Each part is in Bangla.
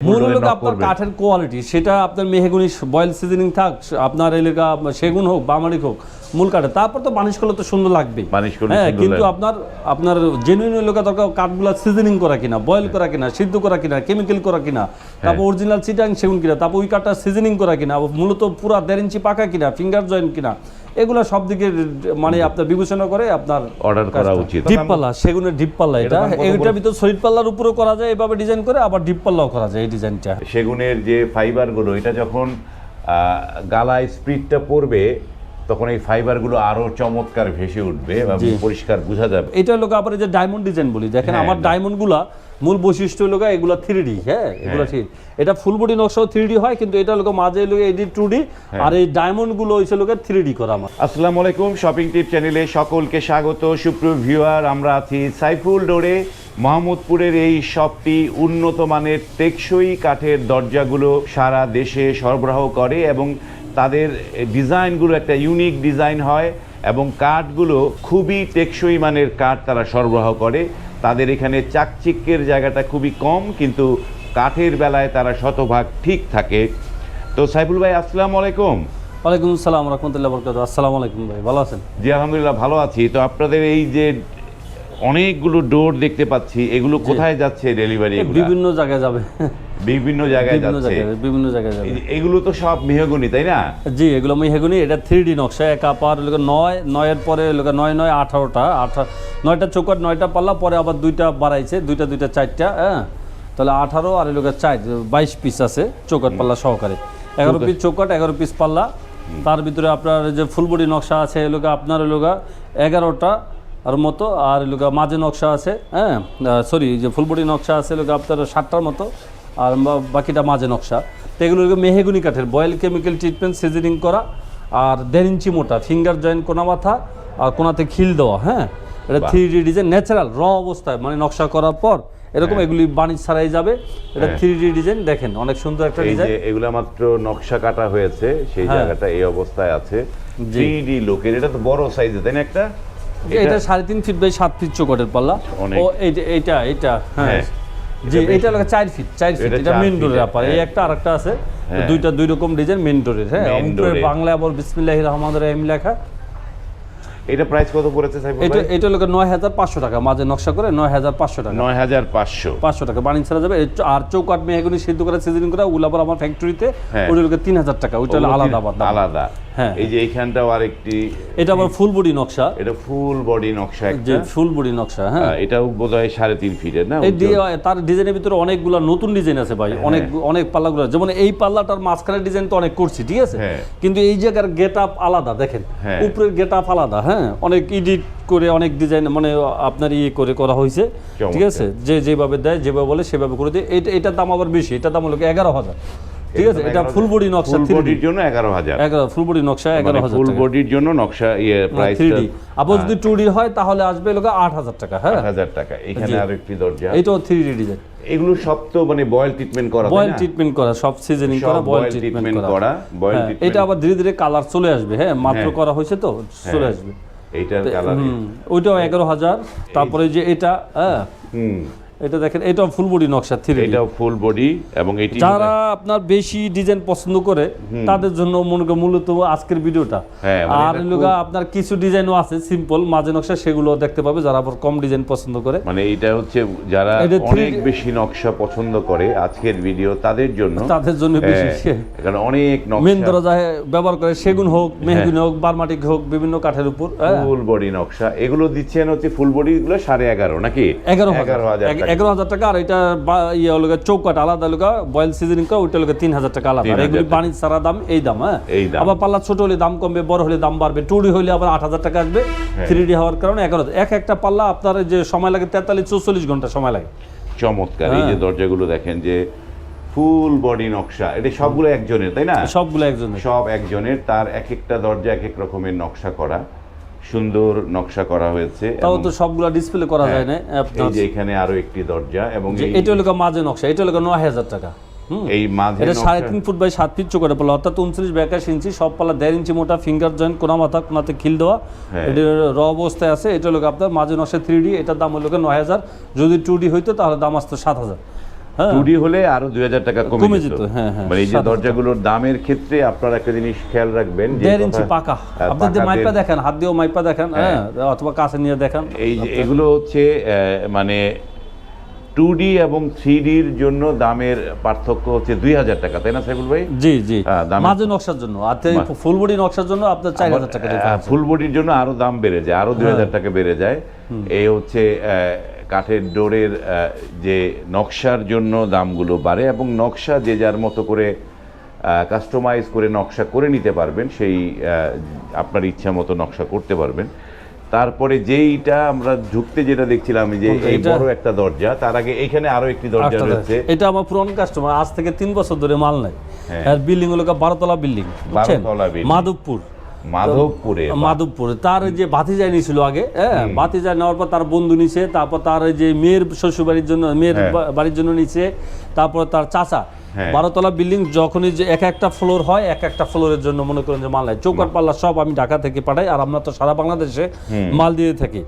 মূল হলো আপনার কাঠের কোয়ালিটি সেটা আপনার মেহগুনি বয়েল সিজনিং থাক আপনার এলাকা সেগুন হোক বামারিক হোক মূল কাঠে তারপর তো বানিশ করলে তো সুন্দর লাগবে হ্যাঁ কিন্তু আপনার আপনার জেনুইন এলাকা দরকার কাঠগুলা সিজনিং করা কিনা বয়েল করা কিনা সিদ্ধ করা কিনা কেমিক্যাল করা কিনা হ্যাঁ। তারপর অরিজিনাল চিটাং সেগুন কিনা তারপর ওই কাঠটা সিজনিং করা কিনা মূলত পুরা দেড় ইঞ্চি পাকা কিনা ফিঙ্গার জয়েন্ট কিনা এগুলো সব দিকে মানে আপনার বিবেচনা করে আপনার অর্ডার করা উচিত। ডিপ পাল্লা সেগুনের ডিপ পাল্লা এটা। এটার ভিতর শরীর পাল্লার উপরেও করা যায় এভাবে ডিজাইন করে আবার ডিপ পাল্লাও করা যায় এই ডিজাইনটা সেগুনের যে ফাইবারগুলো এটা যখন আহ, গালায় স্প্রিটটা পড়বে তখন এই ফাইবারগুলো আরও চমৎকার ভেসে উঠবে এবং পরিষ্কার বোঝা যাবে। এটা হলো আবার যে ডায়মন্ড ডিজাইন বলি দেখেন হ্যাঁ, আমার ডায়মন্ডগুলা মূল বৈশিষ্ট্য হলো এগুলো থ্রি ডি হ্যাঁ? এগুলো ঠিক এটা ফুল বডি নকশাও থ্রি ডি হয় কিন্তু এটা লোক মাঝে লোক এডি টু ডি হ্যাঁ। আর এই ডায়মন্ডগুলো হয়েছে লোক থ্রি ডি করা আমার আসসালামু আলাইকুম শপিং টিপ চ্যানেলে সকলকে স্বাগত সুপ্রিয় ভিউয়ার আমরা আছি সাইফুল ডোরে মোহাম্মদপুরের এই শপটি উন্নত মানের টেকসই কাঠের দরজাগুলো সারা দেশে সরবরাহ করে এবং তাদের ডিজাইনগুলো একটা ইউনিক ডিজাইন হয় এবং কাঠগুলো খুবই টেকসই মানের কাঠ তারা সরবরাহ করে। তাদের এখানে চাকচিক্যের জায়গাটা খুবই কম কিন্তু কাঠের বেলায় তারা শতভাগ ঠিক থাকে। তো সাইফুল ভাই আসসালাম আলাইকুম। ওয়ালাইকুম আসসালাম রহমতুল্লাহ বরকাত আসসালামু আলাইকুম ভাই ভালো আছেন? জি আলহামদুলিল্লাহ ভালো আছি। তো আপনাদের এই যে অনেকগুলো ডোর দেখতে পাচ্ছি। এগুলো কোথায় যাচ্ছে ডেলিভারি বিভিন্ন জায়গায় যাবে। বিভিন্ন জায়গায় যাচ্ছে। বিভিন্ন জায়গায় যাবে। এগুলো তো সব মেহগনি তাই না? জি এগুলো আমি হেগুনি এটা থ্রি ডি নকশা একা পার লোক নয় নয়ের পরে লোক নয় নয় আঠারোটা আঠা নয়টা চৌকাট নয়টা পাল্লা পরে আবার দুইটা বাড়াইছে দুইটা দুইটা চারটা হ্যাঁ? তাহলে আঠারো আর লোকের চার বাইশ পিস আছে চৌকাট পাল্লা সহকারে। এগারো পিস চৌকাট এগারো পিস পাল্লা। তার ভিতরে আপনার যে ফুলবডি নকশা আছে এলোকা আপনার এলোকা এগারোটা আর মতো আর এলোকা মাঝে নকশা আছে হ্যাঁ? সরি যে ফুলবডি নকশা আছে এলোকা আপনার ষাটটার মতো আর বাকিটা মাঝে নকশা। তো এগুলো মেহেগুনি কাঠের বয়েল কেমিক্যাল ট্রিটমেন্ট সিজনিং করা আর দেড় ইঞ্চি মোটা ফিঙ্গার জয়েন্ট কোনা মাথা আর কোনাতে খিল দেওয়া হ্যাঁ? এটা থ্রি ডি ডিজাইন ন্যাচারাল র অবস্থায় মানে নকশা করার পর এরকম এগুলি বাণিজ্য ছাড়াই যাবে। এটা হ্যাঁ। থ্রি ডি ডিজাইন দেখেন অনেক সুন্দর একটা ডিজাইন এগুলা মাত্র নকশা কাটা হয়েছে সেই হ্যাঁ। জায়গাটা এই অবস্থায় আছে। থ্রি ডি লোকের এটা তো বড় সাইজে তাই না একটা? এটা সাড়ে তিন ফিট বাই সাত ফিট চৌকটের পাল্লা। ও এইটা এইটা হ্যাঁ। হ্যাঁ। জি এটা লাগে চার ফিট চার ফিট এটা এটা মেন ডোরের আপার এই হ্যাঁ। একটা আছে হ্যাঁ। দুইটা দুই রকম ডিজাইন মেন ডোরের হ্যাঁ। বাংলা আবার বিসমিল্লাহির রহমানির রহিম লেখা। এটা প্রাইস কত পড়েছে সাইফুল এটা এটা লোকে নয় হাজার পাঁচশো টাকা মাঝে নকশা করে নয় হাজার পাঁচশো টাকা। নয় হাজার পাঁচশো। পাঁচশো টাকা বাণিজ্য ছাড়া যাবে। আর চৌকাট মেহগুনি সিদ্ধ করে সিজনিং করে ওগুলো আবার আমার ফ্যাক্টরিতে হ্যাঁ। ওটা লোকে তিন হাজার টাকা ওইটা আলাদা আলাদা। হ্যাঁ। এই যে এইখানটাও আরেকটি এটা আবার ফুল বডি নকশা। এটা ফুল বডি নকশা যে ফুল বডি নকশা হ্যাঁ। এটাও বোধহয় সাড়ে তিন ফিটের না এই তার ডিজাইনের ভিতরে অনেকগুলো নতুন ডিজাইন আছে ভাই অনেক অনেক পাল্লাগুলো। যেমন এই পাল্লাটার মাঝখানের ডিজাইন তো অনেক করছি ঠিক আছে? হ্যাঁ। কিন্তু এই জায়গার গেট আপ আলাদা দেখেন। হ্যাঁ। উপরের গেট আপ আলাদা হ্যাঁ? অনেক এডিট করে অনেক ডিজাইন মানে আপনার ইয়ে করে করা হয়েছে ঠিক আছে? যে যেভাবে দেয় যেভাবে বলে সেভাবে করে দিয়ে। এটা এটার দাম আবার বেশি এটার দাম হলো এগারো হাজার। ঠিক আছে এটা ফুল বডি নকশা ফুল বডির জন্য এগারো হাজার। এগারো ফুল বডি নকশা এগারো হাজার ফুল বডির জন্য নকশা ইয়ে প্রাইস থ্রি আবার যদি টু ডি হয় তাহলে আসবে লোক আট হাজার টাকা হ্যাঁ? হাজার টাকা। এখানে জি। একটি দরজা থ্রি ডি ডিজাইন এগুলো সব তো মানে বয়েল ট্রিটমেন্ট করা বয়েল ট্রিটমেন্ট করা সব সিজনিং করা বয়েল ট্রিটমেন্ট করা। boil হ্যাঁ, এটা আবার ধীরে ধীরে কালার চলে আসবে হ্যাঁ? মাত্র হ্যাঁ। করা হয়েছে তো চলে আসবে। এইটার কালার ওইটাও এগারো হাজার তারপরে যে এটা হ্যাঁ? হুম। এটা দেখেন এটাও ফুল বডি নকশা থ্রি এটাও ফুল বডি এবং এটি যারা আপনার বেশি ডিজাইন পছন্দ করে তাদের জন্য মনে মূলত আজকের ভিডিওটা। হ্যাঁ, মানে আর লোকা আপনার কিছু ডিজাইনও আছে সিম্পল মাঝে নকশা সেগুলো দেখতে পাবে যারা আবার কম ডিজাইন পছন্দ করে। মানে এটা হচ্ছে যারা অনেক বেশি নকশা পছন্দ করে আজকের ভিডিও তাদের জন্য। তাদের জন্য বেশি হ্যাঁ, কারণ অনেক মেন নকশা দরজায় ব্যবহার করে সেগুন হোক মেহগুনি হোক বারমাটিক হোক বিভিন্ন কাঠের উপর হ্যাঁ। ফুল বডি নকশা। এগুলো দিচ্ছেন হচ্ছে ফুল বডি গুলো সাড়ে এগারো নাকি? এগারো হাজার। এগারো হাজার টাকা। আর এটা ইয়ে হলো চৌকাট আলাদা লোকা বয়েল সিজনিং করা ওইটা লোকে তিন হাজার টাকা আলাদা আর 3,000 এগুলি। বাণিজ্য সারা দাম এই দাম হ্যাঁ আবার পাল্লা ছোট হলে দাম কমবে বড় হলে দাম বাড়বে টুডি হলে আবার আট হাজার টাকা আসবে হ্যাঁ। থ্রি ডি হওয়ার কারণে এগারো। এক একটা পাল্লা আপনার যে সময় লাগে তেতাল্লিশ চৌচল্লিশ ঘণ্টা সময় লাগে চমৎকার এই যে হ্যাঁ। দরজাগুলো দেখেন যে ফুল বডি নকশা এটা সবগুলো একজনের তাই না সবগুলো একজনের সব একজনের তার এক একটা দরজা এক এক রকমের নকশা করা সুন্দর নকশা করা হয়েছে তাও তো সবগুলা ডিসপ্লে করা যায় না এই যে এখানে আরও একটি দরজা এবং এটা হলো মাঝে নকশা এটা হলো নয় হাজার টাকা এই মাঝে এটা সাড়ে তিন ফুট বাই সাত ফিট চোখের পাল্লা অর্থাৎ উনত্রিশ ব্যাকাশ ইঞ্চি সব পাল্লা দেড় ইঞ্চি মোটা ফিঙ্গার জয়েন্ট কোনা মাথা কোনাতে খিল দেওয়া। হ্যাঁ। এটা র অবস্থায় আছে এটা লোক আপনার মাঝে নকশা থ্রি ডি এটার দাম হলো নয় হাজার। যদি টু ডি হইতো তাহলে দাম আসতো সাত হাজার। হ্যাঁ টুডি হলে আরও দুই হাজার টাকা কমে যেত। হ্যাঁ, হ্যাঁ, মানে এই যে 7,000 দরজাগুলোর দামের ক্ষেত্রে আপনারা একটা জিনিস খেয়াল রাখবেন দেড় ইঞ্চি পাকা। হ্যাঁ, আপনার যে মাইপা দেখেন হাত দিয়েও মাইপা দেখেন হ্যাঁ। অথবা কাছে নিয়ে দেখেন। এই যে এগুলো হচ্ছে মানে টু ডি এবং থ্রি ডির জন্য দামের পার্থক্য হচ্ছে দুই হাজার টাকা তাই না সাইবুল ভাই? জি জি। হ্যাঁ, মাঝে নকশার জন্য। আর ফুল বডি নকশার জন্য আপনার চার হাজার টাকা ফুল বডির জন্য আরও দাম বেড়ে যায় আরও দুই হ্যাঁ। হাজার টাকা বেড়ে যায়। এই হচ্ছে আহ, কাঠের ডোরের যে নকশার জন্য দামগুলো বাড়ে এবং নকশা যে যার মতো করে কাস্টমাইজ করে নকশা করে নিতে পারবেন সেই আপনার ইচ্ছা মতো নকশা করতে পারবেন তারপরে যেইটা আমরা ঢুকতে যেটা দেখছিলাম যে এই? বড় একটা দরজা তার আগে এখানে আরও একটি দরজা রয়েছে এটা আমার পুরনো কাস্টমার আজ থেকে তিন বছর ধরে মাল নেয় হ্যাঁ। বিল্ডিং হলো বারোতলা বিল্ডিং। মাধবপুর মাধবপুরে মাধবপুরে। তার যে ভাতিজাই নিয়েছিল আগে হ্যাঁ ভাতিজা নেওয়ার পর তার বন্ধু নিছে তারপর তার যে মেয়ের শ্বশুর বাড়ির জন্য মেয়ের হ্যাঁ। বাড়ির জন্য নিছে তারপর তার চাচা। হ্যাঁ। বারোতলা বিল্ডিং যখনই যে এক একটা ফ্লোর হয় এক একটা ফ্লোরের জন্য মনে করেন যে মাল নেয়। চৌকার পাল্লা সব আমি ঢাকা থেকে পাঠাই আর আমরা তো সারা বাংলাদেশে মাল দিয়ে থাকি।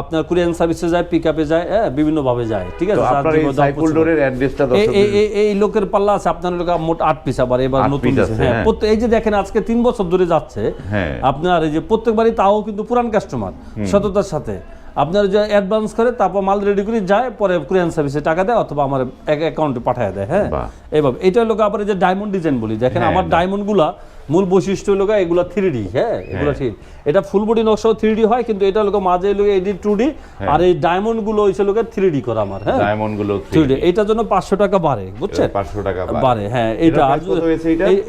আপনার কুরিয়ান সার্ভিসে যায় পিক আপে যায় হ্যাঁ বিভিন্নভাবে যায় ঠিক আছে এই লোকের পাল্লা আছে আপনার লোক মোট আট পিস আবার এবার নতুন হ্যাঁ হ্যাঁ। এই যে দেখেন আজকে তিন বছর ধরে যাচ্ছে হ্যাঁ। আপনার এই যে প্রত্যেকবারই তাও কিন্তু পুরান কাস্টমার সততার সাথে আপনার যে অ্যাডভান্স করে তারপর মাল রেডি করে যায় পরে কুরিয়ান সার্ভিসে টাকা দেয় অথবা আমার অ্যাকাউন্টে পাঠিয়ে দেয় হ্যাঁ বাহ। এইভাবে এটা লোক আবার যে ডায়মন্ড ডিজাইন বলি দেখেন হ্যাঁ, আমার ডায়মন্ডগুলা মূল বৈশিষ্ট্য লোক এগুলা থ্রি ডি হ্যাঁ? এগুলো ঠিক এটা ফুল বডি নকশাও থ্রি ডি হয় কিন্তু এটা লোক মাঝে লোক এডি টু ডি আর এই ডায়মন্ডগুলো হয়েছে লোকে থ্রি ডি করা আমার হ্যাঁ? ডায়মন্ডগুলো থ্রি ডি এটার জন্য পাঁচশো টাকা বাড়ে বুঝছেন? পাঁচশো টাকা বাড়ে। হ্যাঁ এটা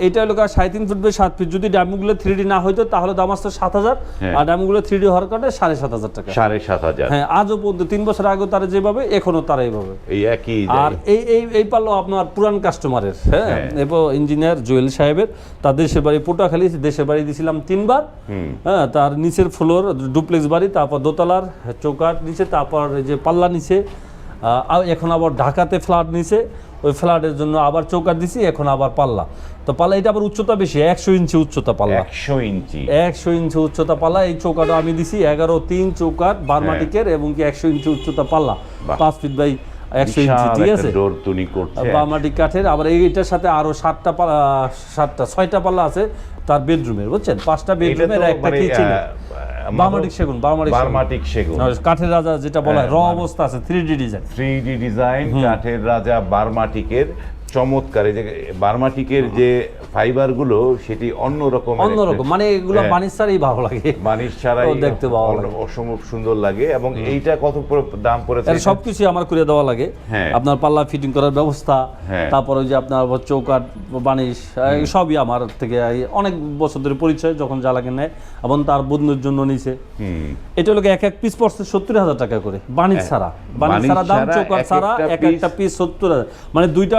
এটা? লোক সাড়ে তিন ফুট বাই সাত ফিট যদি ডায়মন্ডগুলো থ্রি ডি না হইতো তাহলে দাম আসতো সাত হাজার। হ্যাঁ। আর ডায়মন্ডগুলো থ্রি ডি হওয়ার কারণে সাড়ে সাত হাজার টাকা। সাড়ে সাত হাজার। হ্যাঁ আজও পর্যন্ত তিন বছর আগে তারা যেভাবে এখনও তারা এইভাবে। এই একই আর এই এই এই পারল আপনার পুরান কাস্টমারের হ্যাঁ? হ্যাঁ। এরপর ইঞ্জিনিয়ার জুয়েল সাহেবের তার দেশের বাড়ি পটুয়াখালী দেশের বাড়ি দিয়েছিলাম তিনবার। হ্যাঁ তার নিচের ফ্লোর ডুপ্লেক্স বাড়ি তারপর দোতলার চৌকাট নিচে তারপর যে পাল্লা নিচে এখন আবার ঢাকাতে ফ্ল্যাট নিচে ওই ফ্ল্যাটের জন্য আবার চৌকাট দিছি এখন আবার পাল্লা। তো পাল্লা এটা আবার উচ্চতা বেশি একশো ইঞ্চি উচ্চতা পাল্লা। একশো ইঞ্চি। একশো ইঞ্চি উচ্চতা পাল্লা এই চৌকাটা আমি দিছি এগারো তিন চৌকাট বার্মাটিকের এবং কি একশো ইঞ্চি উচ্চতা পাল্লা। পাঁচ ফিট বাই একশো ইঞ্চি ঠিক আছে? ডোর তুনি করছে। বামাটি কাঠের আবার এইটার সাথে আরও সাতটা পাল্লা সাতটা ছয়টা পাল্লা আছে তার বেডরুমের বুঝছেন? পাঁচটা বেডরুমের একটা মানে, কিচেন বামাটিক বার্মাটিক সেগুন বামাটিক সেগুন। বার্মাটিক সেগুন। কাঠের রাজা যেটা বলা হয় র হ্যাঁ, অবস্থা আছে three D design three D design কাঠের রাজা বার্মাটিকের চমৎকার এই যে বার্মাটিকের যে ফাইবারগুলো সেটি অন্য রকম অন্যরকম মানে এগুলো হ্যাঁ। বানিশ ছাড়াই ভালো লাগে। মানিস ছাড়াই দেখতে ভালো লাগে। অসম্ভব সুন্দর লাগে এবং এইটা কত দাম পড়েছে সবকিছু আমার করে দেওয়া লাগে। হ্যাঁ। আপনার পাল্লা ফিটিং করার ব্যবস্থা হ্যাঁ। তারপর যে আপনার চৌকাট বানিশ সবই আমার থেকে অনেক বছর ধরে পরিচয় যখন যা লাগে নেয় এবং তার বন্ধুর জন্য নিছে। এটা লোক এক এক পিস পড়ছে সত্তর হাজার টাকা করে বানিশ ছাড়া। বানিশ ছাড়া দাম চৌকাট ছাড়া একটা এক একটা পিস সত্তর হাজার। মানে দুইটা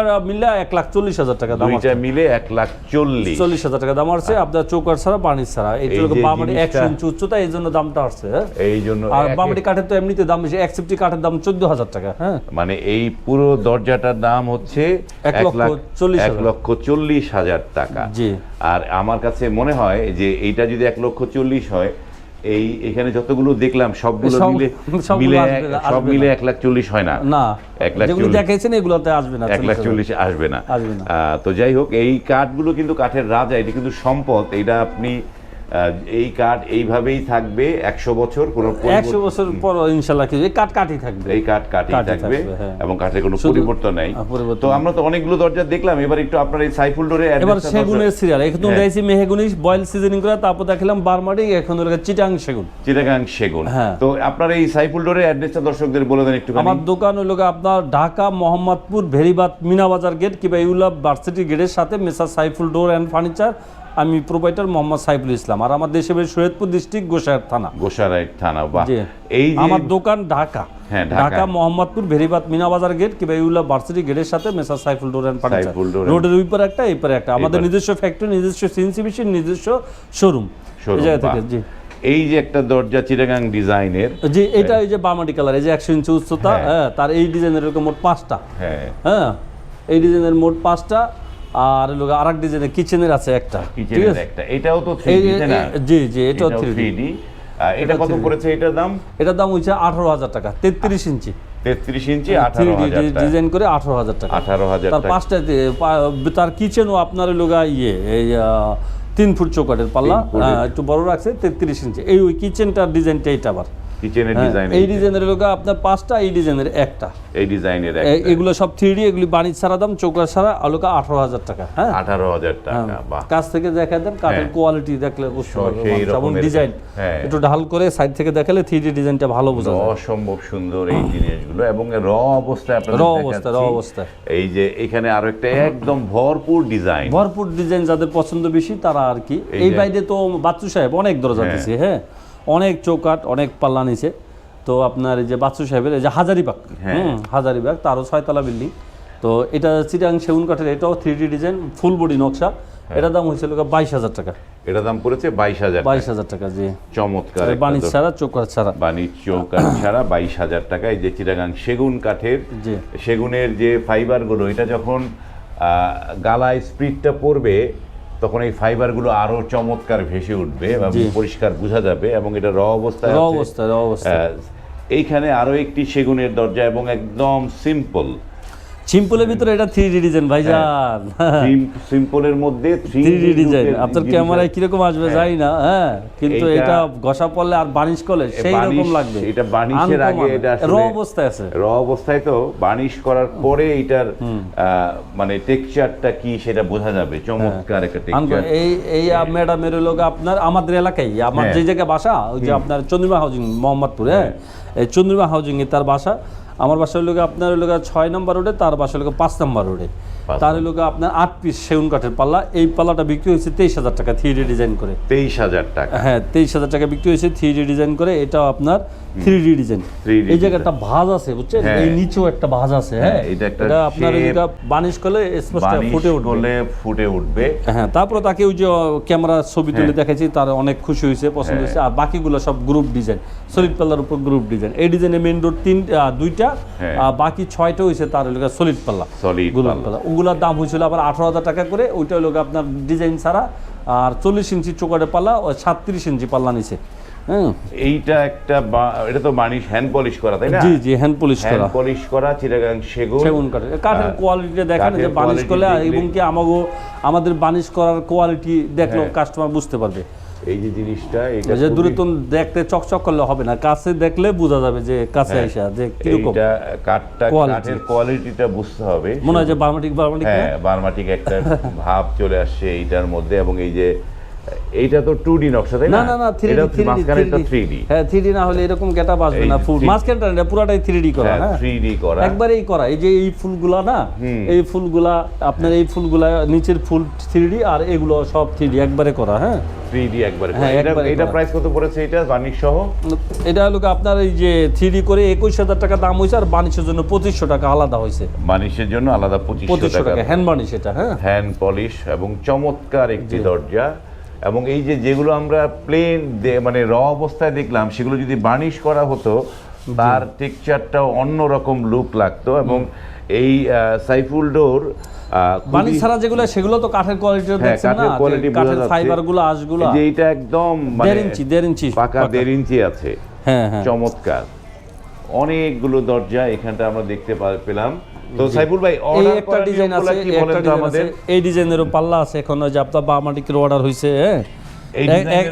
এক লাখ চল্লিশ হাজার টাকা দাম দুইটা মিলে এক লাখ চল্লিশ। চল্লিশ হাজার টাকা দাম আসছে আপনার ছাড়া বানিশ ছাড়া। এই লোক যে বামাটি একশো ইঞ্চি উচ্চতা এই জন্য দামটা আসছে হ্যাঁ? এই জন্য আর বামাটি কাঠের তো এমনিতে দাম বেশি একসেপ্টি কাঠের দাম চোদ্দ হাজার টাকা হ্যাঁ? মানে এই পুরো দরজাটার দাম হচ্ছে এক লক্ষ চল্লিশ এক লক্ষ চল্লিশ হাজার টাকা। জি। আর আমার কাছে মনে হয় যে এইটা যদি এক লক্ষ চল্লিশ হয় এই এখানে যতগুলো দেখলাম সবগুলো সব- মিলে মিলে সব মিলে এক লাখ চল্লিশ হয় না। না এক লাখ চল্লিশ। এগুলোতে আসবে না এক লাখ চল্লিশ আসবে না। তো যাই হোক এই কাঠগুলো কিন্তু কাঠের রাজা এটি কিন্তু সম্পদ। এটা আপনি এই কাঠ এইভাবেই থাকবে একশো বছর কোনো একশো বছর পর ইনশাল্লাহ কিছু এই কাঠ কাঠই থাকবে। এই কাঠ কাঠই কাঠই থাকবে হ্যাঁ। এবং কাঠের কোনো পরিবর্তন নাই। তো আমরা তো অনেকগুলো দরজা দেখলাম এবার একটু আপনার এই সাইফুল ডোরে এবার সেগুনের সিরিয়াল এখন। দিয়েছি মেহেগুনি বয়েল সিজনিং করে তারপর দেখলাম বারমাটি এখন হলো চিটাং সেগুন। চিটাগাং সেগুন। হ্যাঁ। তো আপনার এই সাইফুল ডোরে অ্যাড্রেসটা দর্শকদের বলে দেন একটু আমার দোকান হলো আপনার ঢাকা মোহাম্মদপুর ভেরিবাদ মিনাবাজার গেট কিংবা ইউলা ভার্সিটি গেটের সাথে messrs Saiful door and furniture আমি প্রোভাইডার মোহাম্মদ সাইফুল ইসলাম আর আমার দেশে সৈয়দপুর ডিস্ট্রিক্ট গোসাইর থানা। গোসারাই থানা বা এই আমার দোকান ঢাকা। হ্যাঁ, ঢাকা। ঢাকা মোহাম্মদপুর ভেরিবাদ মিনাবাজার গেট কিংবা ইউলা ভার্সিটি গেটের সাথে messrs Saiful door and furniture. রোডের ওই পারে একটা এই পারে একটা। আমাদের নিজস্ব ফ্যাক্টরি নিজস্ব সিএনসি মেশিন নিজস্ব শোরুম। জি। এই যে একটা দরজা চিটাগাং ডিজাইনের জি এটা এই যে বামাটি কালার এই যে একশো ইঞ্চি উচ্চতা হ্যাঁ। হ্যাঁ তার এই ডিজাইনের এরকম মোট পাঁচটা। হ্যাঁ। হ্যাঁ এই ডিজাইনের মোট পাঁচটা। আর লোক আর এক ডিজাইনের কিচেনের আছে একটা কিচেনের একটা। এটাও তো না? জি জি এটাও এটা কত পড়েছে এটার দাম? এটার দাম হচ্ছে আঠারো হাজার টাকা তেত্রিশ ইঞ্চি। তেত্রিশ ইঞ্চি টাকা। ডিজাইন করে আঠারো হাজার টাকা। আঠারো হাজার তার পাঁচটা তার কিচেনও আপনার লোগা ইয়ে এই তিন ফুট চৌকাটের পাল্লা একটু বড় রাখছে তেত্রিশ ইঞ্চি। এই ওই কিচেনটার ডিজাইনটা এইটা আবার। কিচেনের হ্যাঁ, ডিজাইন এই ডিজাইনের লোগা আপনার পাঁচটা এই ডিজাইনের একটা এই ডিজাইনের এগুলো সব থ্রি ডি এগুলি বাণিজ্য ছাড়া দাম চৌকা ছাড়া আলোকা আঠারো হাজার টাকা হ্যাঁ আঠারো হাজার টাকা কাছ থেকে দেখা দেন কাঠের হ্যাঁ। কোয়ালিটি দেখলে বুঝতে সব পারবে সেই মানুষ। এবং রকমের ডিজাইন হ্যাঁ। একটু ঢাল করে সাইড থেকে দেখালে থ্রি ডি ডিজাইনটা ভালো বোঝা যায় অসম্ভব সুন্দর এই জিনিসগুলো এবং র অবস্থায় র। অবস্থায়, র। এই যে এখানে আরও একটা একদম ভরপুর ডিজাইন ভরপুর ডিজাইন যাদের পছন্দ বেশি তারা আর কি এই এই বাইরে তো বাচ্চু সাহেব অনেক দরজা হ্যাঁ। দিছে হ্যাঁ অনেক চৌকাট অনেক পাল্লা নিছে। তো আপনার এই যে বাচ্চু সাহেবের এই যে হাজারিবাগ হ্যাঁ। হাজারিবাগ তারও ছয়তলা বিল্ডিং। তো এটা চিটাং সেগুন কাঠের এটাও three D design full body নকশা। হ্যাঁ। এটার দাম হয়েছিল বাইশ হাজার টাকা। এটা দাম পড়েছে বাইশ হাজার বাইশ হাজার টাকা জি। চমৎকার বাণিজ্য ছাড়া চৌকাট ছাড়া। বাণিজ্য কাঠ ছাড়া বাইশ হাজার টাকা এই যে চিটাগাং সেগুন কাঠের। জি। সেগুনের যে ফাইবারগুলো এটা যখন গালায় স্প্রিটটা পড়বে তখন এই ফাইবারগুলো আরও চমৎকার ভেসে উঠবে এবং পরিষ্কার বোঝা যাবে এবং এটা র অবস্থায় র অবস্থা র অবস্থায় এইখানে আরও একটি সেগুনের দরজা এবং একদম সিম্পল সিম্পলের ভিতরে এটা থ্রি ডি ডিজাইন ভাইজান। সিম্পলের মধ্যে থ্রি ডি ডিজাইন আপনার ক্যামেরায় কীরকম আসবে হ্যাঁ। যাই না হ্যাঁ। কিন্তু এটা ঘষা পড়লে আর বানিশ করলে সেই রকম লাগবে। এটা বানিশের আগে এটা র অবস্থায় আছে। র অবস্থায় তো বানিশ করার পরে এটার মানে টেক্সচারটা কি সেটা বোঝা যাবে। চমৎকার একটা টেক্সচার। এই এই ম্যাডামের লোক আপনার আমাদের এলাকায় আমার হ্যাঁ। যে জায়গায় বাসা ওই যে আপনার চন্দ্রিমা হাউজিং মোহাম্মদপুর হ্যাঁ। চন্দ্রিমা হাউজিংয়ে তার বাসা। আমার বাসা লোক আপনার লোক ছয় নম্বর রোডে, তার বাসা লোক পাঁচ নম্বর রোডে। তার লোক আপনার আট পিস সেগুন কাঠের পাল্লা। এই পাল্লাটা বিক্রি হয়েছে তেইশ হাজার টাকা থ্রি ডি ডিজাইন করে। তেইশ হাজার টাকা। হ্যাঁ তেইশ হাজার টাকা বিক্রি হয়েছে থ্রি ডি ডিজাইন করে। আপনার থ্রি ডি ডিজাইন এই জায়গায় একটা ভাঁজ আছে বুঝছেন? হ্যাঁ। এই নিচেও একটা ভাঁজ আছে হ্যাঁ হ্যাঁ, এটা আপনার এটা বানিশ করলে স্পষ্ট ফুটে উঠবে। ফুটে উঠবে। হ্যাঁ তারপরে তাকে ওই যে ক্যামেরা ছবি তুলে দেখেছি তার অনেক খুশি হয়েছে পছন্দ হয়েছে। আর বাকিগুলো সব গ্রুপ ডিজাইন সলিড পাল্লার উপর গ্রুপ ডিজাইন এই ডিজাইনে মেন রোড তিন দুইটা। হ্যাঁ। আর বাকি ছয়টা হয়েছে তার হলো সলিড পাল্লা। সলিড পাল্লা। ওগুলোর দাম হয়েছিল আবার আঠারো হাজার টাকা করে ওইটা হলো আপনার ডিজাইন ছাড়া আর চল্লিশ ইঞ্চি চোকাটে পাল্লা ও সাতত্রিশ ইঞ্চি পাল্লা নিছে হ্যাঁ এইটা একটা এটা তো বানিশ হ্যান্ড পলিশ করা তাই না? জি জি হ্যান্ড পলিশ হ্যান্ড পলিশ করা চিটাগাং সেগুন। সেগুন কাঠের। কাঠের কোয়ালিটিটা দেখেন যে বানিশ করলে এবং কি আমাগো আমাদের বানিশ করার কোয়ালিটি দেখলেও হ্যাঁ। কাস্টমার বুঝতে পারবে। এই যে জিনিসটা এটা যে দূরে খুবই- দেখতে চকচক করলে হবে না কাছে দেখলে বোঝা যাবে যে কাছে হ্যাঁ। আইসা যে কীরকম এটা কাঠটা। কাঠের কোয়ালিটিটা বুঝতে হবে মনে হয় যে বার্মাটিক বার্মাটিক হ্যাঁ বার্মাটিক একটা ভাব চলে আসছে এইটার মধ্যে এবং এই যে এইটা তো টু ডি নকশা তাই না? না না না থ্রি এটা ডি থ্রি মাঝখানে একটা থ্রি ডি হ্যাঁ থ্রি ডি না হলে এরকম গেটআপ আসবে না ফুল 3D মাঝখানটা পুরাটাই থ্রি ডি করা হ্যাঁ থ্রি ডি করা। একবারেই করা এই যে এই ফুলগুলা না এই ফুলগুলা আপনার এই ফুলগুলা নিচের ফুল থ্রি ডি আর এগুলো সব থ্রি ডি একবারে করা হ্যাঁ? থ্রি ডি একবারে হ্যাঁ, এটা এটা প্রাইস কত পড়েছে এটা? সহ এটা হলো আপনার এই যে থ্রি ডি করে একুশ হাজার টাকা দাম হয়েছে আর বানিশের জন্য পঁচিশশো টাকা আলাদা হয়েছে। বানিশের জন্য আলাদা পঁচিশশো পঁচিশশো টাকা। টাকা হ্যান্ড বানিশ এটা হ্যাঁ? হ্যান্ড পলিশ এবং চমৎকার একটি দরজা। এবং এই যে যেগুলো আমরা প্লেন মানে র অবস্থায় দেখলাম সেগুলো যদি বার্নিশ করা হতো তার টেক্সচারটাও অন্যরকম লুক লাগতো এবং এই সাইফুল ডোর ছাড়া যেগুলো সেগুলো তো কাঠের কোয়ালিটি হ্যাঁ, দেখছেন না? কোয়ালিটি কাঠের আঁশগুলো। যে একদম মানে ইঞ্চি ইঞ্চি পাকা ইঞ্চি আছে। হ্যাঁ হ্যাঁ। চমৎকার। অনেকগুলো দরজা এখানটা আমরা দেখতে পেলাম। তো সাইফুল ভাই অর্ডার একটা ডিজাইন আছে এই একটা আমাদের? এই ডিজাইনেরও পাল্লা আছে এখন ওই যে আপনার বামাটিকের অর্ডার হ্যাঁ?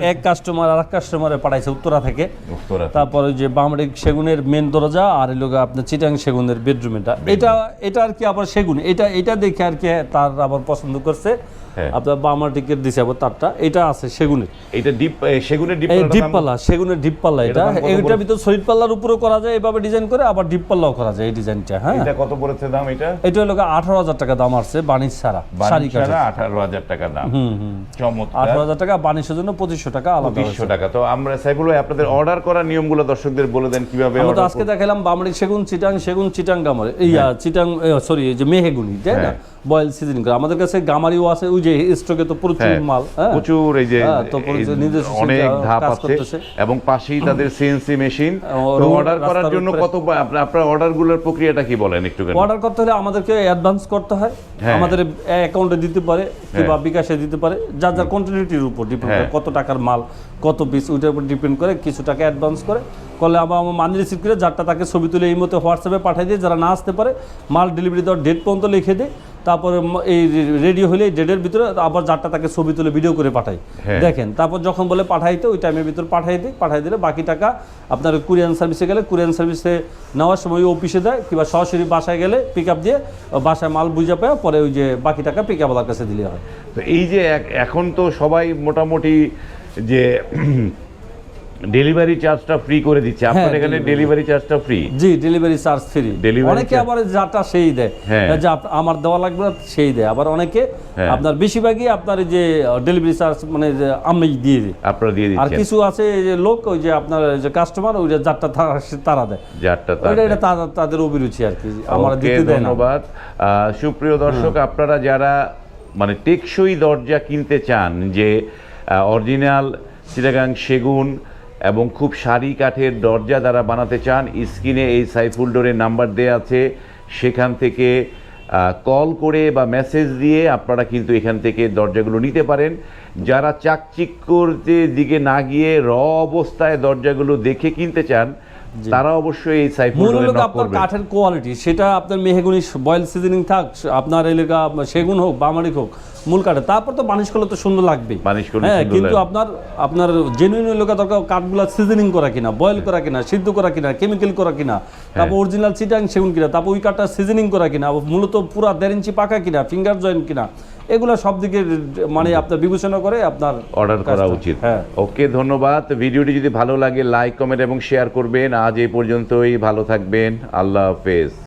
এক- কাস্টমার আর এক কাস্টমারে পাঠাইছে উত্তরা থেকে। তারপরে যে বামড়ি সেগুনের মেন দরজা আর এই লোক আপনার চিটাং সেগুনের বেডরুম এটা এটা এটা আর কি আবার সেগুন? এটা এটা দেখে আর কি তার আবার পছন্দ করছে। হ্যাঁ। আপনার বামাটিকের দিছে আবার তারটা এটা আছে সেগুনের। এটা ডিপ সেগুনের ডিপ এই ডিপ পাল্লা সেগুনের ডিপ পাল্লা এটা। পড়ে? ভিতর সলিড পাল্লার উপরেও করা যায় এভাবে ডিজাইন করে আবার ডিপ পাল্লাও করা যায় এই ডিজাইনটা হ্যাঁ। এটা কত পড়েছে দাম এটা? এটা হলো আঠারো হাজার টাকা দাম আসছে বানিশ ছাড়া শাড়ি আঠারো হাজার টাকা দাম। হুম হুম। চমৎকার। আঠারো হাজার টাকা বানিশের জন্য পঁচিশশো টাকা আলাদা হয়েছে। পঁচিশশো টাকা। তো আমরা সাইফুল ভাই আপনাদের অর্ডার করার নিয়মগুলো দর্শকদের বলে দেন কীভাবে আমরা তো আজকে দেখালাম বামড়ি সেগুন চিটাং সেগুন চিটাং গামরে। ইয়া চিটাং সরি যে মেহেগুনি তাই না? হ্যাঁ। বয়েল সিজনিং করে আমাদের কাছে গামারিও আছে ওই যে স্টকে তো প্রচুর হ্যাঁ, মাল হ্যাঁ। প্রচুর এই যে হ্যাঁ, তো অনেক ধাপ আছে এবং পাশেই তাদের সিএনসি মেশিন তো অর্ডার করার জন্য কত আপনার অর্ডারগুলোর প্রক্রিয়াটা কি বলেন একটু অর্ডার করতে হলে আমাদেরকে অ্যাডভান্স করতে হয়। আমাদের অ্যাকাউন্টে দিতে পারে কিংবা বিকাশে দিতে পারে। যার যার কোয়ান্টিটির উপর ডিপেন্ড করে। কত টাকার মাল কত পিস ওইটার উপর ডিপেন্ড করে কিছু টাকা অ্যাডভান্স করে। করলে আবার আমার মানি রিসিভ করে যারটা তাকে ছবি তুলে এই মতো হোয়াটসঅ্যাপে পাঠিয়ে দিয়ে যারা না আসতে পারে মাল ডেলিভারি দেওয়ার ডেট পর্যন্ত লিখে দিই তারপরে এই রেডি হলে ডেটের ভিতরে আবার যারটা তাকে ছবি তুলে ভিডিও করে পাঠাই হ্যাঁ। দেখেন তারপর যখন বলে পাঠাইতে ওই টাইমের ভিতর পাঠাই দিই পাঠাই দিলে বাকি টাকা আপনার কুরিয়ান সার্ভিসে গেলে কুরিয়ান সার্ভিসে নেওয়ার সময় ওই অফিসে দেয় কিংবা সরাসরি বাসায় গেলে পিক আপ দিয়ে বাসায় মাল বুঝে পায় পরে ওই যে বাকি টাকা পিক আপওয়ালার কাছে দিলে হয় তো এই যে এখন তো সবাই মোটামুটি যে ডেলিভারি চার্জটা ফ্রি করে দিচ্ছে। আপনার হ্যাঁ, এখানে ডেলিভারি চার্জটা ফ্রি জি ডেলিভারি চার্জ ফ্রি অনেকে আবার যাটা সেই দেয়। হ্যাঁ। যে আমার দেওয়া লাগবে না, সেই দেয়। আবার অনেকে হ্যাঁ। আপনার বেশিরভাগই আপনার যে ডেলিভারি চার্জ মানে যে আমি দিয়ে দিই আপনারা দিয়ে আর কিছু আছে যে লোক ওই যে আপনার যে কাস্টমার ওই যে যারটা তারা তারা দেয়। যারটা তার এটা তাদের- তাদের অভিরুচি আর কি আমার দিতে দেয় না। ধন্যবাদ। সুপ্রিয় দর্শক আপনারা যারা মানে টেকসই দরজা কিনতে চান যে অরিজিনাল চিটাগাং সেগুন এবং খুব সারি কাঠের দরজা দ্বারা বানাতে চান। স্ক্রিনে এই সাইফুল ডোরের নাম্বার দেওয়া আছে। সেখান থেকে কল করে বা মেসেজ দিয়ে আপনারা কিন্তু এখান থেকে দরজাগুলো নিতে পারেন। যারা চাকচিক করতে দিকে না গিয়ে র অবস্থায় দরজাগুলো দেখে কিনতে চান তারা অবশ্যই এই সাইফুল মূল হলো আপনার কাঠের কোয়ালিটি সেটা আপনার মেহগুনি বয়েল সিজনিং থাক আপনার এলাকা সেগুন হোক বামারিক হোক মূল কাঠের। তারপর তো বানিশ করলে তো সুন্দর লাগবে বানিশ করলে হ্যাঁ কিন্তু আপনার আপনার জেনুইন এলাকা দরকার কাঠগুলা সিজনিং করা কিনা বয়েল করা কিনা সিদ্ধ করা কিনা কেমিক্যাল করা কিনা হ্যাঁ। তারপর অরিজিনাল চিটাং সেগুন কিনা তারপর ওই কাঠটা সিজনিং করা কিনা মূলত পুরা দেড় ইঞ্চি পাকা কিনা ফিঙ্গার জয়েন্ট কিনা এগুলো সব দিকে মানে আপনার বিবেচনা করে আপনার অর্ডার করা উচিত। হ্যাঁ। ওকে ধন্যবাদ। ভিডিওটি যদি ভালো লাগে লাইক কমেন্ট এবং শেয়ার করবেন। আজ এই পর্যন্তই। ভালো থাকবেন। আল্লাহ হাফেজ।